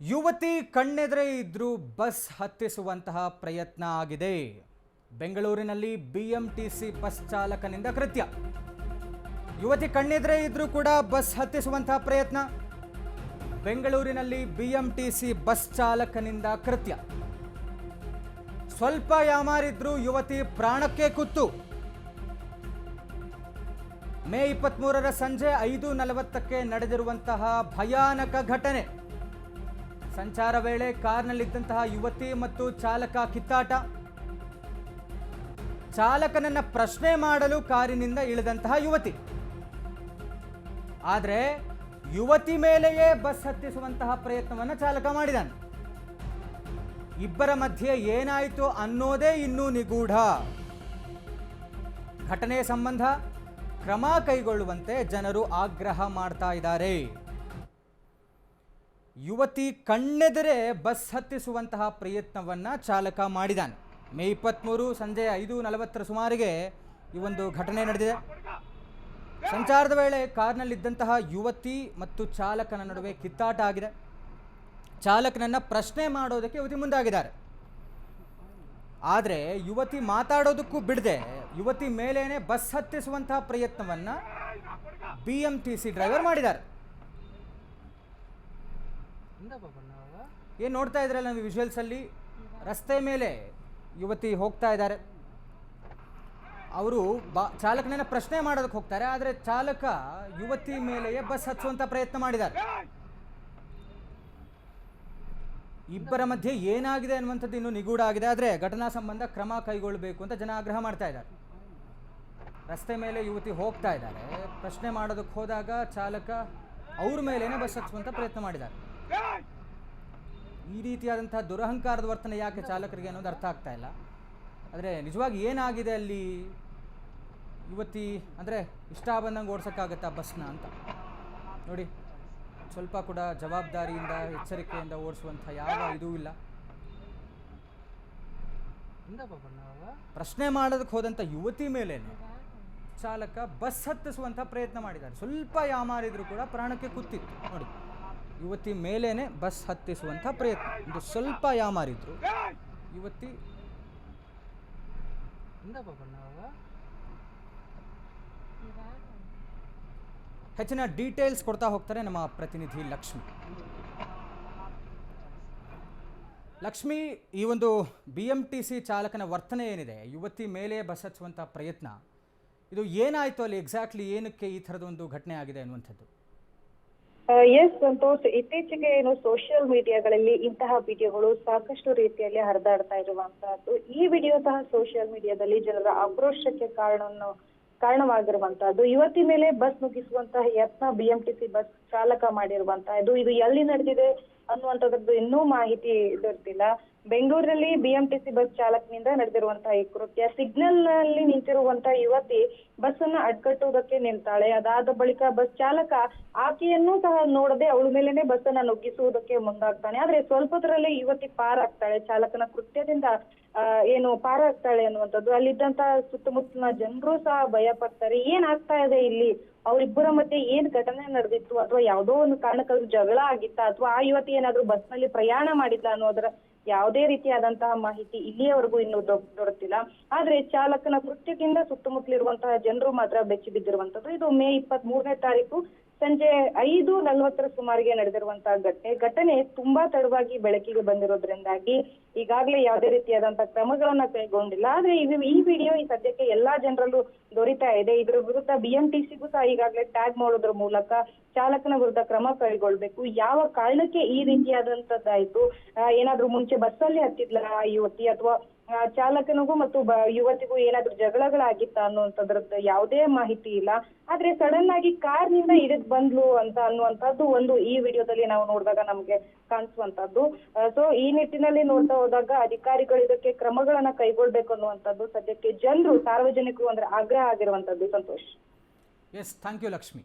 ಯುವತಿ ಕಣ್ಣೆದರೆ ಇದ್ದರೂ ಬಸ್ ಹತ್ತಿಸುವಂತಹ ಪ್ರಯತ್ನ ಆಗಿದೆ. ಬೆಂಗಳೂರಿನಲ್ಲಿ ಬಿಎಂಟಿಸಿ ಬಸ್ ಚಾಲಕನಿಂದ ಕೃತ್ಯ. ಯುವತಿ ಕಣ್ಣೆದರೆ ಇದ್ದರೂ ಕೂಡ ಬಸ್ ಹತ್ತಿಸುವಂತಹ ಪ್ರಯತ್ನ. ಬೆಂಗಳೂರಿನಲ್ಲಿ ಬಿಎಂಟಿಸಿ ಬಸ್ ಚಾಲಕನಿಂದ ಕೃತ್ಯ. ಸ್ವಲ್ಪ ಯಾಮಾರಿದ್ರೂ ಯುವತಿ ಪ್ರಾಣಕ್ಕೆ ಕುತ್ತು. ಮೇ ಇಪ್ಪತ್ತ್ಮೂರರ ಸಂಜೆ ಐದು ನಲವತ್ತಕ್ಕೆ ನಡೆದಿರುವಂತಹ ಭಯಾನಕ ಘಟನೆ. ಸಂಚಾರ ವೇಳೆ ಕಾರ್ನಲ್ಲಿದ್ದಂತಹ ಯುವತಿ ಮತ್ತು ಚಾಲಕ ಕಿತ್ತಾಟ. ಚಾಲಕನನ್ನ ಪ್ರಶ್ನೆ ಮಾಡಲು ಕಾರಿನಿಂದ ಇಳಿದಂತಹ ಯುವತಿ. ಆದರೆ ಯುವತಿ ಮೇಲೆಯೇ ಬಸ್ ಹತ್ತಿಸುವಂತಹ ಪ್ರಯತ್ನವನ್ನು ಚಾಲಕ ಮಾಡಿದಾನೆ. ಇಬ್ಬರ ಮಧ್ಯೆ ಏನಾಯಿತು ಅನ್ನೋದೇ ಇನ್ನೂ ನಿಗೂಢ. ಘಟನೆ ಸಂಬಂಧ ಕ್ರಮ ಕೈಗೊಳ್ಳುವಂತೆ ಜನರು ಆಗ್ರಹ ಮಾಡ್ತಾ ಇದ್ದಾರೆ. ಯುವತಿ ಕಣ್ಣೆದರೆ ಬಸ್ ಹತ್ತಿಸುವಂತಹ ಪ್ರಯತ್ನವನ್ನ ಚಾಲಕ ಮಾಡಿದ್ದಾನೆ ಮೇ ಇಪ್ಪತ್ತ್ಮೂರು ಸಂಜೆ ಐದು ನಲವತ್ತರ ಸುಮಾರಿಗೆ ಈ ಒಂದು ಘಟನೆ ನಡೆದಿದೆ. ಸಂಚಾರದ ವೇಳೆ ಕಾರ್ನಲ್ಲಿದ್ದಂತಹ ಯುವತಿ ಮತ್ತು ಚಾಲಕನ ನಡುವೆ ಕಿತ್ತಾಟ ಆಗಿದೆ. ಚಾಲಕನನ್ನ ಪ್ರಶ್ನೆ ಮಾಡೋದಕ್ಕೆ ಯುವತಿ ಮುಂದಾಗಿದ್ದಾರೆ. ಆದರೆ ಯುವತಿ ಮಾತಾಡೋದಕ್ಕೂ ಬಿಡದೆ. ಯುವತಿ ಮೇಲೇನೆ ಬಸ್ ಹತ್ತಿಸುವಂತಹ ಪ್ರಯತ್ನವನ್ನ B M T C driver ಮಾಡಿದ್ದಾರೆ. ಏನು ನೋಡ್ತಾ ಇದ್ರಲ್ಲ ವಿಜುವಲ್ಸ್ ಅಲ್ಲಿ? ರಸ್ತೆ ಮೇಲೆ ಯುವತಿ ಹೋಗ್ತಾ ಇದ್ದಾರೆ. ಅವರು ಬಾ, ಚಾಲಕನನ್ನ ಪ್ರಶ್ನೆ ಮಾಡೋದಕ್ಕೆ ಹೋಗ್ತಾರೆ, ಆದರೆ ಚಾಲಕ ಯುವತಿ ಮೇಲೆಯೇ ಬಸ್ ಹಚ್ಚುವಂಥ ಪ್ರಯತ್ನ ಮಾಡಿದ್ದಾರೆ. ಇಬ್ಬರ ಮಧ್ಯೆ ಏನಾಗಿದೆ ಅನ್ನುವಂಥದ್ದು ಇನ್ನೂ ನಿಗೂಢ ಆಗಿದೆ, ಆದರೆ ಘಟನಾ ಸಂಬಂಧ ಕ್ರಮ ಕೈಗೊಳ್ಳಬೇಕು ಅಂತ ಜನ ಆಗ್ರಹ ಮಾಡ್ತಾ ಇದ್ದಾರೆ. ರಸ್ತೆ ಮೇಲೆ ಯುವತಿ ಹೋಗ್ತಾ ಇದ್ದಾರೆ. ಪ್ರಶ್ನೆ ಮಾಡೋದಕ್ಕೆ ಹೋದಾಗ ಚಾಲಕ ಅವ್ರ ಮೇಲೇನೆ ಬಸ್ ಹಚ್ಚುವಂಥ ಪ್ರಯತ್ನ ಮಾಡಿದ್ದಾರೆ. ಈ ರೀತಿಯಾದಂತಹ ದುರಹಂಕಾರದ ವರ್ತನೆ ಯಾಕೆ ಚಾಲಕರಿಗೆ ಅನ್ನೋದು ಅರ್ಥ ಆಗ್ತಾ ಇಲ್ಲ. ಆದರೆ ನಿಜವಾಗಿ ಏನಾಗಿದೆ ಅಲ್ಲಿ? ಯುವತಿ ಅಂದರೆ ಇಷ್ಟ ಬಂದಂಗೆ ಓಡ್ಸೋಕ್ಕಾಗತ್ತಾ ಬಸ್ನ ಅಂತ? ನೋಡಿ, ಸ್ವಲ್ಪ ಕೂಡ ಜವಾಬ್ದಾರಿಯಿಂದ, ಎಚ್ಚರಿಕೆಯಿಂದ ಓಡಿಸುವಂಥ ಯಾವ ಇದೂ ಇಲ್ಲ. ಪ್ರಶ್ನೆ ಮಾಡೋದಕ್ಕೆ ಹೋದಂಥ ಯುವತಿ ಮೇಲೇ ಚಾಲಕ ಬಸ್ ಹತ್ತಿಸುವಂಥ ಪ್ರಯತ್ನ ಮಾಡಿದ್ದಾರೆ. ಸ್ವಲ್ಪ ಯಾಮಾರಿದ್ರು ಕೂಡ ಪ್ರಾಣಕ್ಕೆ ಕುತ್ತಿತ್ತು. ನೋಡಿ. ಯುವತಿ ಮೇಲೇ ಬಸ್ ಹತ್ತಿಸುವಂಥ ಪ್ರಯತ್ನ. ಇದು ಸ್ವಲ್ಪ ಯಾಮಾರಿದ್ರು. ಯುವತಿ ಹೆಚ್ಚಿನ ಡೀಟೇಲ್ಸ್ ಕೊಡ್ತಾ ಹೋಗ್ತಾರೆ ನಮ್ಮ ಪ್ರತಿನಿಧಿ ಲಕ್ಷ್ಮಿ. ಲಕ್ಷ್ಮಿ, ಈ ಒಂದು ಬಿ ಎಂ ಟಿ ಸಿ ಚಾಲಕನ ವರ್ತನೆ ಏನಿದೆ? ಯುವತಿ ಮೇಲೆ ಬಸ್ ಹಚ್ಚುವಂಥ ಪ್ರಯತ್ನ. ಇದು ಏನಾಯಿತು ಅಲ್ಲಿ? ಎಕ್ಸಾಕ್ಟ್ಲಿ ಏನಕ್ಕೆ ಈ ಥರದ ಒಂದು ಘಟನೆ ಆಗಿದೆ ಅನ್ನುವಂಥದ್ದು? ಎಸ್ ಸಂತೋಷ್ ಇತ್ತೀಚೆಗೆ ಏನು ಸೋಷಿಯಲ್ ಮೀಡಿಯಾಗಳಲ್ಲಿ ಇಂತಹ ವಿಡಿಯೋಗಳು ಸಾಕಷ್ಟು ರೀತಿಯಲ್ಲಿ ಹರಿದಾಡ್ತಾ ಇರುವಂತಹದ್ದು. ಈ ವಿಡಿಯೋ ಸಹ ಸೋಷಿಯಲ್ ಮೀಡಿಯಾದಲ್ಲಿ ಜನರ ಆಕ್ರೋಶಕ್ಕೆ ಕಾರಣವನ್ನು, ಕಾರಣವಾಗಿರುವಂತಹದ್ದು. ಯುವತಿ ಮೇಲೆ ಬಸ್ ನುಗ್ಗಿಸುವಂತಹ ಯತ್ನ ಬಿಎಂಟಿಸಿ ಬಸ್ ಚಾಲಕ ಮಾಡಿರುವಂತಹದ್ದು. ಇದು ಎಲ್ಲಿ ನಡೆದಿದೆ ಅನ್ನುವಂತದ್ದು ಇನ್ನೂ ಮಾಹಿತಿ ದೊರೆತಿಲ್ಲ. ಬೆಂಗಳೂರಿನಲ್ಲಿ ಬಿಎಂಟಿಸಿ ಬಸ್ ಚಾಲಕನಿಂದ ನಡೆದಿರುವಂತಹ ಈ ಕೃತ್ಯ. ಸಿಗ್ನಲ್ನಲ್ಲಿ ನಿಂತಿರುವಂತಹ ಯುವತಿ ಬಸ್ ಅನ್ನ ನಿಂತಾಳೆ. ಅದಾದ ಬಳಿಕ ಬಸ್ ಚಾಲಕ ಆಕೆಯನ್ನು ಸಹ ನೋಡದೆ ಅವಳ ಮೇಲೆನೆ ಬಸ್ ಅನ್ನ ನುಗ್ಗಿಸುವುದಕ್ಕೆ ಮುಂದಾಗ್ತಾನೆ. ಆದ್ರೆ ಸ್ವಲ್ಪದರಲ್ಲೇ ಯುವತಿ ಪಾರಾಗ್ತಾಳೆ. ಚಾಲಕನ ಕೃತ್ಯದಿಂದ ಏನು ಪಾರಾಗ್ತಾಳೆ ಅನ್ನುವಂಥದ್ದು. ಅಲ್ಲಿದ್ದಂತಹ ಸುತ್ತಮುತ್ತಲಿನ ಜನರು ಸಹ ಭಯ ಪಡ್ತಾರೆ ಏನ್ ಆಗ್ತಾ ಇದೆ ಇಲ್ಲಿ? ಅವರಿಬ್ಬರ ಮಧ್ಯೆ ಏನ್ ಘಟನೆ ನಡೆದಿತ್ತು ಅಥವಾ ಯಾವುದೋ ಒಂದು ಕಾರಣಕ್ಕಾದ್ರೂ ಜಗಳ ಆಗಿತ್ತಾ ಅಥವಾ ಆ ಯುವತಿ ಏನಾದ್ರೂ ಬಸ್ನಲ್ಲಿ ಪ್ರಯಾಣ ಮಾಡಿದ್ಲ ಅನ್ನೋದರ ಯಾವುದೇ ರೀತಿಯಾದಂತಹ ಮಾಹಿತಿ ಇಲ್ಲಿಯವರೆಗೂ ಇನ್ನೂ ದೊ- ದೊರೆತಿಲ್ಲ ಆದ್ರೆ ಚಾಲಕನ ಕೃತ್ಯದಿಂದ ಸುತ್ತಮುತ್ತಲಿರುವಂತಹ ಜನರು ಮಾತ್ರ ಬೆಚ್ಚಿ ಬಿದ್ದಿರುವಂತದ್ದು ಇದು ಮೇ ಇಪ್ಪತ್ತ್ ಮೂರನೇ ತಾರೀಕು ಸಂಜೆ ಐದು ನಲವತ್ತರ ಸುಮಾರಿಗೆ ನಡೆದಿರುವಂತಹ ಘಟನೆ. ಘಟನೆ ತುಂಬಾ ತಡವಾಗಿ ಬೆಳಕಿಗೆ ಬಂದಿರೋದ್ರಿಂದಾಗಿ ಈಗಾಗಲೇ ಯಾವುದೇ ರೀತಿಯಾದಂತಹ ಕ್ರಮಗಳನ್ನ ಕೈಗೊಂಡಿಲ್ಲ. ಆದ್ರೆ ಇದು ಈ ವಿಡಿಯೋ ಈ ಸದ್ಯಕ್ಕೆ ಎಲ್ಲಾ ಜನರಲ್ಲೂ ದೊರೀತಾ ಇದೆ. ಇದ್ರ ವಿರುದ್ಧ ಬಿಎಂಟಿಸಿಗೂ ಸಹ ಈಗಾಗಲೇ ಟ್ಯಾಗ್ ಮಾಡೋದ್ರ ಮೂಲಕ ಚಾಲಕನ ವಿರುದ್ಧ ಕ್ರಮ ಕೈಗೊಳ್ಬೇಕು. ಯಾವ ಕಾರಣಕ್ಕೆ ಈ ರೀತಿಯಾದಂತದ್ದಾಯ್ತು? ಏನಾದ್ರೂ ಮುಂಚೆ ಬಸ್ಸಲ್ಲಿ ಹತ್ತಿದ್ಲಾ ಆ ಯುವತಿ ಅಥವಾ ಚಾಲಕನಿಗೂ ಮತ್ತು ಯುವತಿಗೂ ಏನಾದ್ರೂ ಜಗಳಗಳಾಗಿತ್ತ ಅನ್ನುವಂಥದ್ರದ್ದು ಯಾವುದೇ ಮಾಹಿತಿ ಇಲ್ಲ. ಆದ್ರೆ ಸಡನ್ ಆಗಿ ಕಾರ್ನಿಂದ ಇಳಿದ್ ಬಂದ್ಲು ಅಂತ ಅನ್ನುವಂಥದ್ದು ಒಂದು ಈ ವಿಡಿಯೋದಲ್ಲಿ ನಾವು ನೋಡಿದಾಗ ನಮ್ಗೆ ಕಾಣಿಸುವಂತದ್ದು ಸೊ ಈ ನಿಟ್ಟಿನಲ್ಲಿ ನೋಡ್ತಾ ಹೋದಾಗ ಅಧಿಕಾರಿಗಳು ಇದಕ್ಕೆ ಕ್ರಮಗಳನ್ನ ಕೈಗೊಳ್ಬೇಕು ಅನ್ನುವಂಥದ್ದು ಸದ್ಯಕ್ಕೆ ಜನರು ಸಾರ್ವಜನಿಕರು ಅಂದ್ರೆ ಆಗ್ರಹ ಆಗಿರುವಂತದ್ದು Santosh. Yes thank you Lakshmi